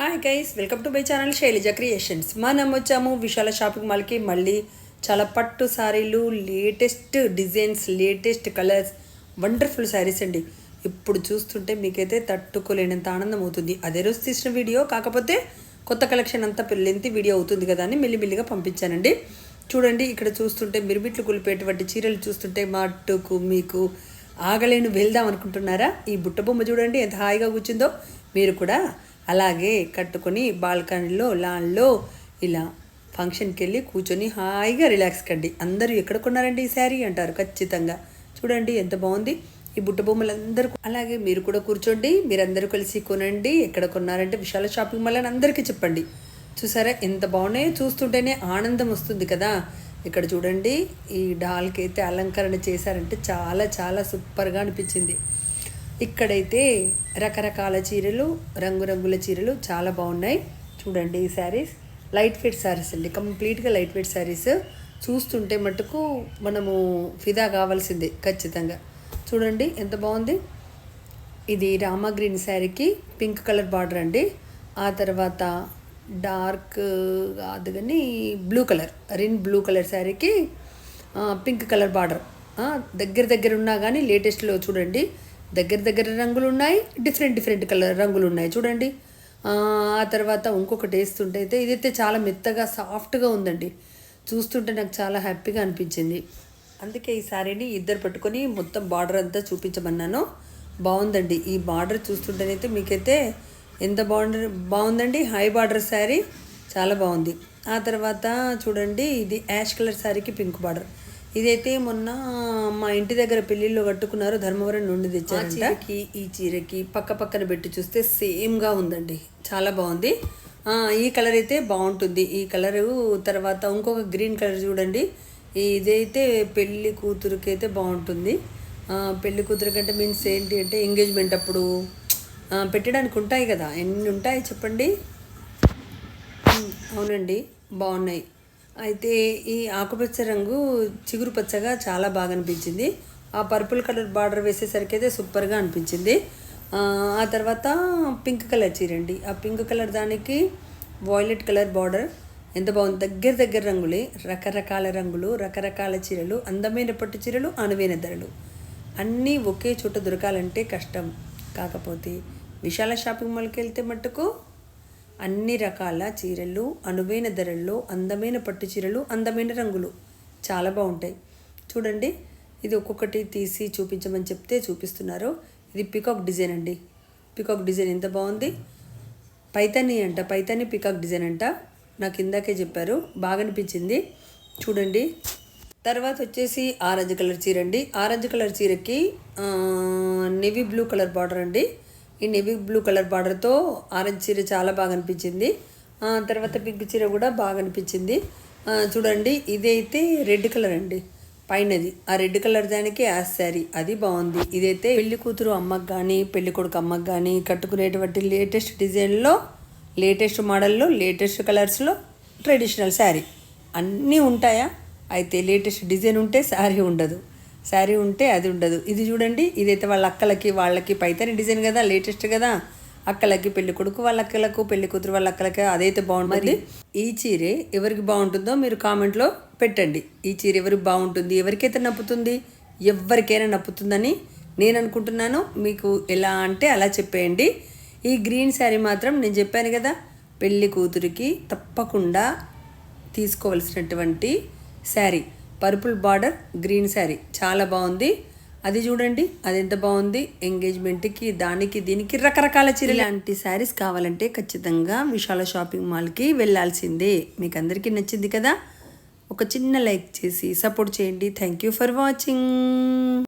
Hi guys welcome to my channel Shailaja creations మనం వచ్చాము Vishala shopping మాల్కి మళ్ళీ చాలా పట్టు శారీలు latest designs latest colours wonderful sarees అండి. ఇప్పుడు చూస్తుంటే మీకైతే తట్టుకోలేనంత ఆనందం అవుతుంది. అదే రోజు తీసిన వీడియో కాకపోతే కొత్త కలెక్షన్ అంతా లెంత్ వీడియో అవుతుంది కదా అని మెల్లిమెల్లిగా పంపించానండి. చూడండి ఇక్కడ చూస్తుంటే మిరుమిట్లు కులిపేటువంటి చీరలు చూస్తుంటే మట్టుకు మీకు ఆగలేను వెళ్దాం అనుకుంటున్నారా? ఈ బుట్ట బొమ్మ చూడండి ఎంత హాయిగా కూర్చుందో. మీరు కూడా అలాగే కట్టుకొని బాల్కనీలో లాన్లో ఇలా ఫంక్షన్కి వెళ్ళి కూర్చొని హాయిగా రిలాక్స్ కండి. అందరూ ఎక్కడ కొన్నారండి ఈ శారీ అంటారు ఖచ్చితంగా. చూడండి ఎంత బాగుంది. ఈ బుట్ట బొమ్మలు అందరూ అలాగే మీరు కూడా కూర్చోండి మీరందరూ కలిసి కొనండి. ఎక్కడ కొన్నారంటే విశాల షాపింగ్ మాల్ అని అందరికీ చెప్పండి. చూసారా ఎంత బాగున్నాయో చూస్తుంటేనే ఆనందం వస్తుంది కదా. ఇక్కడ చూడండి ఈ డాల్కి అయితే అలంకరణ చేశారంటే చాలా చాలా సూపర్గా అనిపించింది. ఇక్కడైతే రకరకాల చీరలు రంగురంగుల చీరలు చాలా బాగున్నాయి. చూడండి ఈ శారీస్. లైట్ వెయిట్ శారీస్ అండి. కంప్లీట్గా లైట్ వెయిట్ శారీస్. చూస్తుంటే మటుకు మనము ఫిదా కావాల్సిందే ఖచ్చితంగా. చూడండి ఎంత బాగుంది. ఇది రామా గ్రీన్ శారీకి పింక్ కలర్ బార్డర్ అండి. ఆ తర్వాత డార్క్ కాదు కానీ బ్లూ కలర్ రిన్ బ్లూ కలర్ శారీకి పింక్ కలర్ బార్డర్. దగ్గర దగ్గర ఉన్నా కానీ లేటెస్ట్లో చూడండి. దగ్గర దగ్గర రంగులు ఉన్నాయి డిఫరెంట్ డిఫరెంట్ కలర్ రంగులు ఉన్నాయి చూడండి. ఆ తర్వాత ఇంకొకటి వేస్తుంటే అయితే ఇదైతే చాలా మెత్తగా సాఫ్ట్గా ఉందండి. చూస్తుంటే నాకు చాలా హ్యాపీగా అనిపించింది. అందుకే ఈ శారీని ఇద్దరు పట్టుకొని మొత్తం బార్డర్ అంతా చూపించమన్నాను. బాగుందండి. ఈ బార్డర్ చూస్తుంటేనైతే మీకైతే ఎంత బాగుండ బాగుందండి? హై బార్డర్ శారీ చాలా బాగుంది. ఆ తర్వాత చూడండి ఇది యాష్ కలర్ శారీకి పింక్ బార్డర్ ఇదైతే మొన్న మా ఇంటి దగ్గర పెళ్ళిళ్ళు కట్టుకున్నారు ధర్మవరం నుండి తెచ్చారంట. ఈ చీరకి పక్క పక్కన పెట్టి చూస్తే సేమ్గా ఉందండి. చాలా బాగుంది. ఆ, ఈ కలర్ అయితే బాగుంటుంది. ఈ కలరు తర్వాత ఇంకొక గ్రీన్ కలర్ చూడండి. ఇదైతే పెళ్ళి కూతురుకి అయితే బాగుంటుంది. ఆ, పెళ్ళి కూతురు కంటే మీన్స్ ఏంటి అంటే ఎంగేజ్మెంట్ అప్పుడు పెట్టడానికి ఉంటాయి కదా. ఎన్ని ఉంటాయి చెప్పండి? అవునండి. బాగున్నాయి. అయితే ఈ ఆకుపచ్చ రంగు చిగురు పచ్చగా చాలా బాగా అనిపించింది. ఆ పర్పుల్ కలర్ బార్డర్ వేసేసరికి అయితే సూపర్గా అనిపించింది. ఆ, తర్వాత పింక్ కలర్ చీరండి ఆ పింక్ కలర్ దానికి వాయిలెట్ కలర్ బార్డర్. ఎంత బాగుంది? దగ్గర దగ్గర రంగులే. రకరకాల రంగులు రకరకాల చీరలు అందమైన పట్టు చీరలు అనువైన ధరలు. అన్నీ ఒకే చోట దొరకాలంటే కష్టం. కాకపోతే విశాల షాపింగ్ మాల్కి వెళ్తే మట్టుకు అన్ని రకాల చీరలు అనువైన ధరల్లో అందమైన పట్టు చీరలు అందమైన రంగులు. చాలా బాగుంటాయి. చూడండి ఇది ఒక్కొక్కటి తీసి చూపించమని చెప్తే చూపిస్తున్నారు. ఇది పికాక్ డిజైన్ అండి. పికాక్ డిజైన్ ఎంత బాగుంది? పైతని అంట పైతని పికాక్ డిజైన్ అంట. నాకు ఇందాకే చెప్పారు. బాగా అనిపించింది. చూడండి. తర్వాత వచ్చేసి ఆరెంజ్ కలర్ చీర అండి. ఆరెంజ్ కలర్ చీరకి navy navy blue colour border అండి. ఈ నెవీ బ్లూ కలర్ బార్డర్తో ఆరెంజ్ చీర చాలా బాగా అనిపించింది. తర్వాత పింక్ చీర కూడా బాగా అనిపించింది. చూడండి ఇదైతే రెడ్ కలర్ అండి. పైనది. ఆ రెడ్ కలర్ దానికి యాస్ శారీ అది బాగుంది. ఇదైతే పెళ్ళి కూతురు అమ్మకు కానీ పెళ్ళి కొడుకు అమ్మకి కానీ కట్టుకునేటువంటి లేటెస్ట్ డిజైన్లో లేటెస్ట్ మోడల్లో లేటెస్ట్ కలర్స్లో ట్రెడిషనల్ శారీ అన్నీ ఉంటాయా? అయితే లేటెస్ట్ డిజైన్ ఉంటే శారీ ఉండదు. శారీ ఉంటే అది ఉండదు. ఇది చూడండి ఇదైతే వాళ్ళ అక్కలకి వాళ్ళకి పైతని డిజైన్ కదా లేటెస్ట్ కదా. అక్కలకి పెళ్ళి కొడుకు వాళ్ళ అక్కలకు పెళ్ళి కూతురు వాళ్ళ అక్కలకి అదైతే బాగుంటుంది. ఈ చీరే ఎవరికి బాగుంటుందో మీరు కామెంట్లో పెట్టండి. ఈ చీర ఎవరికి బాగుంటుంది ఎవరికైతే నప్పుతుంది ఎవరికైనా నప్పుతుందని నేను అనుకుంటున్నాను. మీకు ఎలా అంటే అలా చెప్పేయండి. ఈ గ్రీన్ శారీ మాత్రం నేను చెప్పాను కదా పెళ్ళి కూతురికి తప్పకుండా తీసుకోవలసినటువంటి saree. Purple border green saree. చాలా బాగుంది. అది చూడండి అది ఎంత బాగుంది. ఎంగేజ్మెంట్కి దానికి దీనికి రకరకాల చీర లాంటి శారీస్ కావాలంటే ఖచ్చితంగా విశాల షాపింగ్ మాల్కి వెళ్ళాల్సిందే. మీకు అందరికీ నచ్చింది కదా? ఒక చిన్న లైక్ చేసి సపోర్ట్ చేయండి. Thank you for watching.